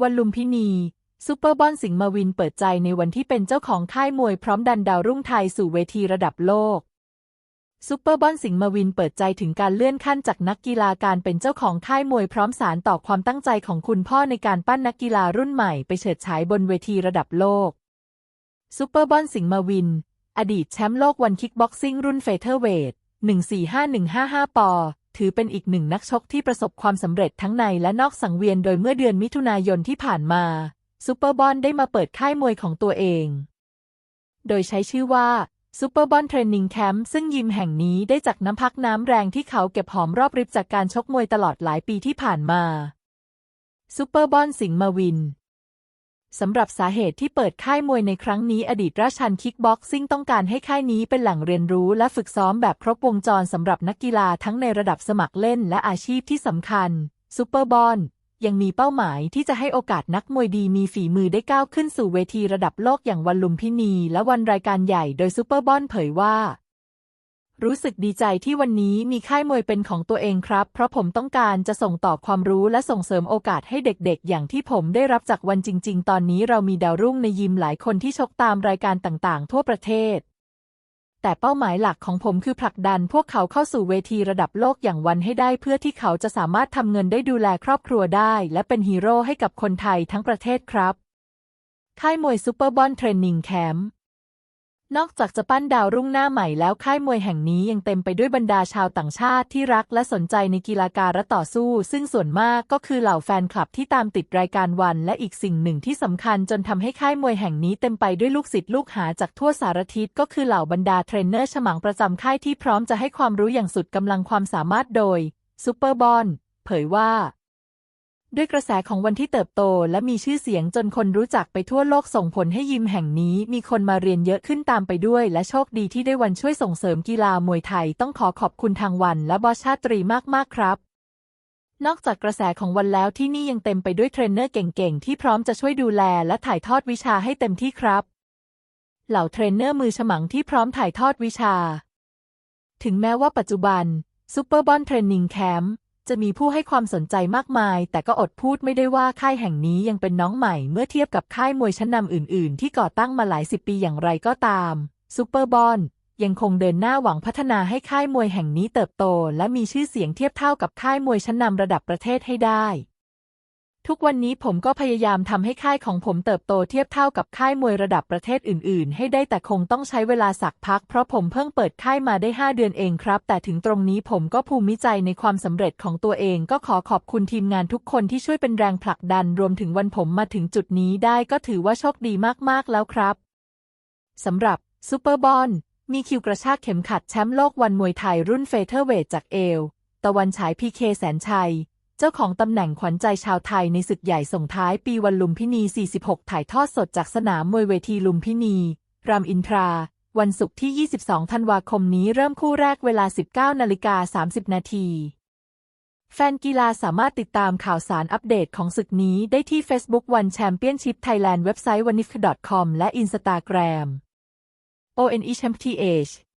วันลุมพินีซูเปอร์บอลสิงห์มาวินเปิดใจในวันที่เป็นเจ้าของค่ายมวยพร้อมดันดาวรุ่งไทยสู่เวทีระดับโลกซูเปอร์บอลสิงห์มาวินเปิดใจถึงการเลื่อนขั้นจากนักกีฬาการเป็นเจ้าของค่ายมวยพร้อมสารต่อความตั้งใจของคุณพ่อในการปั้นนักกีฬารุ่นใหม่ไปเฉิดฉายบนเวทีระดับโลกซูเปอร์บอลสิงห์มาวิน อดีตแชมป์โลกวันคิกบ็อกซิ่งรุ่นเฟเธอร์เวท 145155 ปอ ถือเป็นอีกหนึ่งนักชกที่ประสบความสำเร็จทั้งในและนอกสังเวียนโดยเมื่อเดือนมิถุนายนที่ผ่านมาซูเปอร์บอลได้มาเปิดค่ายมวยของตัวเอง โดยใช้ชื่อว่าซูเปอร์บอลเทรนนิ่งแคมป์ซึ่งยิมแห่งนี้ได้จากน้ำพักน้ำแรงที่เขาเก็บหอมรอบริบจากการชกมวยตลอดหลายปีที่ผ่านมาซูเปอร์บอลสิงห์มาวิน สำหรับสาเหตุที่เปิดค่ายมวยในครั้งนี้อดีตราชันคิกบ็อกซิ่งต้องการให้ค่ายนี้เป็นแหล่งเรียนรู้และฝึกซ้อมแบบครบวงจรสำหรับนักกีฬาทั้งในระดับสมัครเล่นและอาชีพที่สำคัญซูเปอร์บอลยังมีเป้าหมายที่จะให้โอกาสนักมวยดีมีฝีมือได้ก้าวขึ้นสู่เวทีระดับโลกอย่างวันลุมพินีและวันรายการใหญ่โดยซูเปอร์บอลเผยว่า รู้สึกดีใจที่วันนี้มีค่ายมวยเป็นของตัวเองครับ เพราะผมต้องการจะส่งต่อความรู้และส่งเสริมโอกาสให้เด็กๆ อย่างที่ผมได้รับจากวันจริง ๆ ตอนนี้เรามีดาวรุ่งในยิมหลายคนที่ชกตามรายการต่างๆ ทั่วประเทศ แต่เป้าหมายหลักของผมคือผลักดันพวกเขาเข้าสู่เวทีระดับโลกอย่างวันให้ได้ เพื่อที่เขาจะสามารถทำเงินได้ดูแลครอบครัวได้ และเป็นฮีโร่ให้กับคนไทยทั้งประเทศครับ ค่ายมวยซูเปอร์บอลเทรนนิ่งแคมป์ นอกจากจะปั้นดาวรุ่งหน้าใหม่แล้วค่ายมวยแห่งนี้ยังเต็มไปด้วยบรรดาชาวต่างชาติที่รักและสนใจในกีฬาการะต่อสู้ ซึ่งส่วนมากก็คือเหล่าแฟนคลับที่ตามติดรายการวัน และอีกสิ่งหนึ่งที่สำคัญจนทำให้ค่ายมวยแห่งนี้เต็มไปด้วยลูกศิษย์ลูกหาจากทั่วสารทิศก็คือเหล่าบรรดาเทรนเนอร์ฉมังประจำค่ายที่พร้อมจะให้ความรู้อย่างสุดกำลังความสามารถโดยซูเปอร์บอลเผยว่า ด้วยกระแสของวันที่เติบโตและมีชื่อเสียงจนคนรู้จักไปทั่วโลกส่งผลให้ยิมแห่งนี้มีคนมาเรียนเยอะขึ้นตามไปด้วย และโชคดีที่ได้วันช่วยส่งเสริมกีฬามวยไทยต้องขอขอบคุณทางวันและบอสชาตรีมากๆครับ นอกจากกระแสของวันแล้วที่นี่ยังเต็มไปด้วยเทรนเนอร์เก่งๆ ที่พร้อมจะช่วยดูแลและถ่ายทอดวิชาให้เต็มที่ครับ เหล่าเทรนเนอร์มือฉมังที่พร้อมถ่ายทอดวิชา ถึงแม้ว่าปัจจุบันซูเปอร์บอลเทรนนิ่งแคมป์ จะมีผู้ให้ความสนใจมากมาย แต่ก็อดพูดไม่ได้ว่าค่ายแห่งนี้ยังเป็นน้องใหม่เมื่อเทียบกับค่ายมวยชั้นนำอื่น ๆ ที่ก่อตั้งมาหลายสิบปีอย่างไรก็ตามซูเปอร์บอลยังคงเดินหน้าหวังพัฒนาให้ค่ายมวยแห่งนี้เติบโต และมีชื่อเสียงเทียบเท่ากับค่ายมวยชั้นนำระดับประเทศให้ได้ ทุกวันนี้ผมก็พยายามทำให้ค่ายของผมเติบโตเทียบเท่ากับค่ายมวยระดับประเทศอื่น ๆ ให้ได้แต่คงต้องใช้เวลาสักพัก เพราะผมเพิ่งเปิดค่ายมาได้ 5 เดือนเองครับ แต่ถึงตรงนี้ผมก็ภูมิใจในความสำเร็จของตัวเอง ก็ขอขอบคุณทีมงานทุกคนที่ช่วยเป็นแรงผลักดัน รวมถึงวันผมมาถึงจุดนี้ได้ก็ถือว่าโชคดีมาก ๆ แล้วครับสำหรับซูเปอร์บอลมีคิวกระชากเข็มขัดแชมป์โลกวันมวยไทยรุ่นเฟเธอร์เวทจากเอลตะวันฉายพีเคแสนชัย จ้าของตำแหน่งขวัญใจชาวไทยในศึกใหญ่ส่งท้ายปีวันลุมพินี 46 ถ่ายทอดสดจากสนามมวยเวทีลุมพินี รามอินทรา วันศุกร์ที่ 22 ธันวาคมนี้เริ่มคู่แรกเวลา 19 นาฬิกา 30 นาทีแฟนกีฬาสามารถติดตามข่าวสารอัปเดตของศึกนี้ได้ที่ Facebook One Championship Thailand เว็บไซต์ w a n i f c o m และ Instagram ONE Championship